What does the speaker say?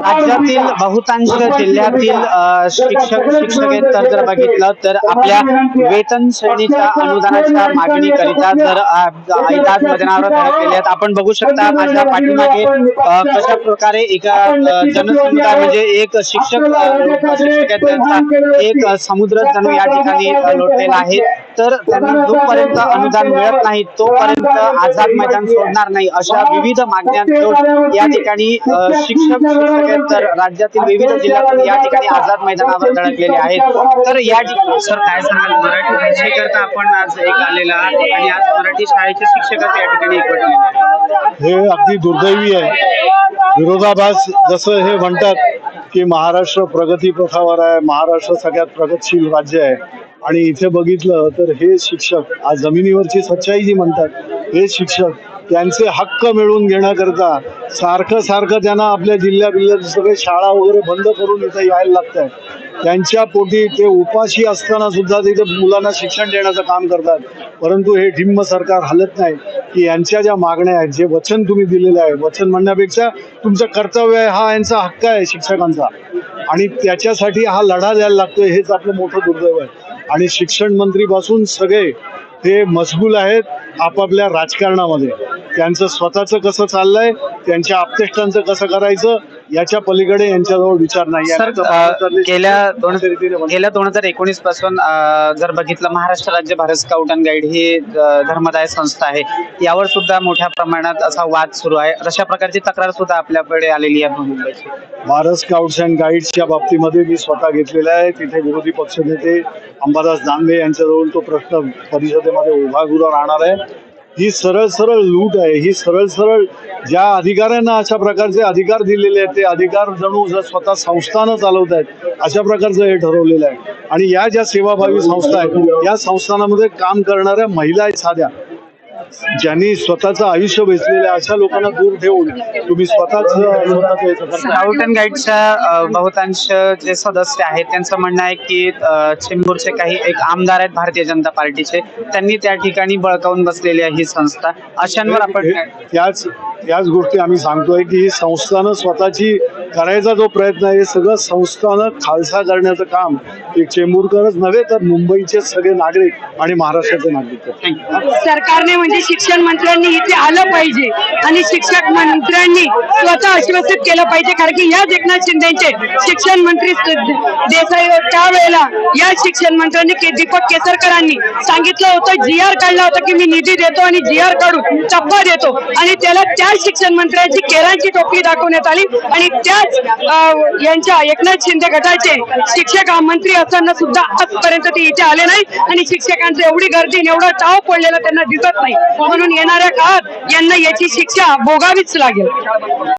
राज्यातील बहुतांश जिल्ह्यातील शिक्षक शिक्षकेतर जर बघितलं तर आपल्या वेतन श्रेणीच्या अनुदानाच्या मागणीकरिता जर अ, आज मैदानावर धडकलेले आहेत आपण बघू शकता माझ्या पाठीमागे कशा प्रकारे एका जनसमुदाय म्हणजे एक शिक्षक अ, लोक- शिक्षक आहेत त्यांचा एक समुद्र जणू या ठिकाणी लोटलेला आहे. तर त्यांना जोपर्यंत अनुदान मिळत नाही तोपर्यंत आझाद मैदान सोडणार नाही अशा विविध मागण्या या ठिकाणी शिक्षक तर राज्यातील विविध जिल्ह्यातून या ठिकाणी आझाद मैदानावर धडकलेले आहेत. तर या ठिकाणी हो, सर काय सांगाल? मराठी भाषेकरता आपण आज एक आलेला आहात आणि आज मराठी शाळेचे शिक्षकच या ठिकाणी एकवटलेले हे अगदी दुर्दैवी आहे. विरोधाभास जसं हे म्हणतात की महाराष्ट्र प्रगती पथावर आहे महाराष्ट्र सगळ्यात प्रगतशील राज्य आहे. आणि इथे बघितलं तर हे शिक्षक आज जमिनीवरची सच्चाई जी म्हणतात हे शिक्षक त्यांचे हक्क मिळवून घेण्याकरता सारखं सारखं त्यांना आपल्या जिल्ह्या बिल्ल्यात सगळे शाळा वगैरे बंद करून इथं यायला लागत आहे त्यांच्या पोटी ते उपाशी असताना सुद्धा तिथे मुलांना शिक्षण देण्याचं काम करतात. परंतु हे ढिम्म सरकार हलत नाही की यांच्या ज्या मागण्या आहेत जे वचन तुम्ही दिलेलं आहे वचन म्हणण्यापेक्षा तुमचं कर्तव्य आहे हा यांचा हक्क आहे शिक्षकांचा. आणि त्याच्यासाठी हा लढा द्यायला लागतोय हेच आपलं मोठं दुर्दैव आहे. आणि शिक्षण मंत्रीपासून सगळे हे मशगूल आहेत आपापल्या राजकारणामध्ये. त्यांचं स्वतःचं कसं चाललंय त्यांच्या आपतेष्टांचं कसं करायचं याच्या पलीकडे यांच्याजवळ विचार नाही. सर. अ, गेल्या दोन अशा रीतीने म्हणतात. गेल्या दोन हजार एकोणीसपासून अ, जर बघितलं महाराष्ट्र राज्य भारत स्काउट अँड गाईड ही अ, धर्मदाय संस्था आहे. यावर सुद्धा मोठ्या प्रमाणात असा वाद सुरू आहे. अशा प्रकारची तक्रार सुद्धा आपल्याकडे आलेली आहे मुंबईची भारत स्काउट्स अँड गाईड्सच्या बाबतीमध्ये मी स्वतः घेतलेला आहे. तिथे विरोधी पक्षनेते अंबादास दानवे यांच्याजवळ तो प्रश्न परिषदेमध्ये उभा राहणार आहे. ही सरळ सरळ लूट आहे. ही सरळ सरळ ज्या अधिकाऱ्यांना अशा प्रकारचे अधिकार दिलेले आहेत ते अधिकार जणू जर स्वतः संस्थानं चालवत आहेत अशा प्रकारचं हे ठरवलेलं आहे. आणि या ज्या सेवाभावी संस्था आहेत या संस्थानामध्ये काम करणाऱ्या महिला आहेत साध्या. ज्यांनी स्वतःचं आयुष्य वेचलेलं आहे अशा लोकांना दूर ठेवून तुम्ही स्वतःच. स्काउट अँड गाईडच्या बहुतांश जे सदस्य आहेत त्यांचं म्हणणं आहे की चेंबूरचे काही एक आमदार आहेत भारतीय जनता पार्टीचे त्यांनी त्या ठिकाणी बळकावून बसलेली आहे ही संस्था अशांवर आपण त्याच त्याच गोष्टी आम्ही सांगतोय की ही संस्थानं स्वतःची करायचा जो प्रयत्न आहे सगळं संस्थानं खालसा करण्याचं काम एक चेंबूरकरच नव्हे तर मुंबईचे सगळे नागरिक आणि महाराष्ट्राचे नागरिक सरकारने म्हणजे शिक्षण मंत्र्यांनी इथे आलं पाहिजे आणि शिक्षक मंत्र्यांनी स्वतः आश्वासित केलं पाहिजे कारण की याच एकनाथ शिंदेचे शिक्षण मंत्री देसाई त्यावेळेला या शिक्षण मंत्र्यांनी के- दीपक केसरकरांनी सांगितलं होतं जी आर काढला होता की मी निधी देतो आणि जी आर काढून टप्पा देतो. आणि त्याला त्या शिक्षण मंत्र्यांची केरांची टोपली दाखवण्यात आली आणि त्या आज यांच्या एकनाथ शिंदे गटाचे शिक्षक मंत्री असताना सुद्धा आजपर्यंत ते इथे आले नाही. आणि शिक्षकांचं एवढी गर्दी एवढा चाव पडलेला त्यांना दिसत नाही. म्हणून येणाऱ्या काळात यांना याची शिक्षा भोगावीच लागेल.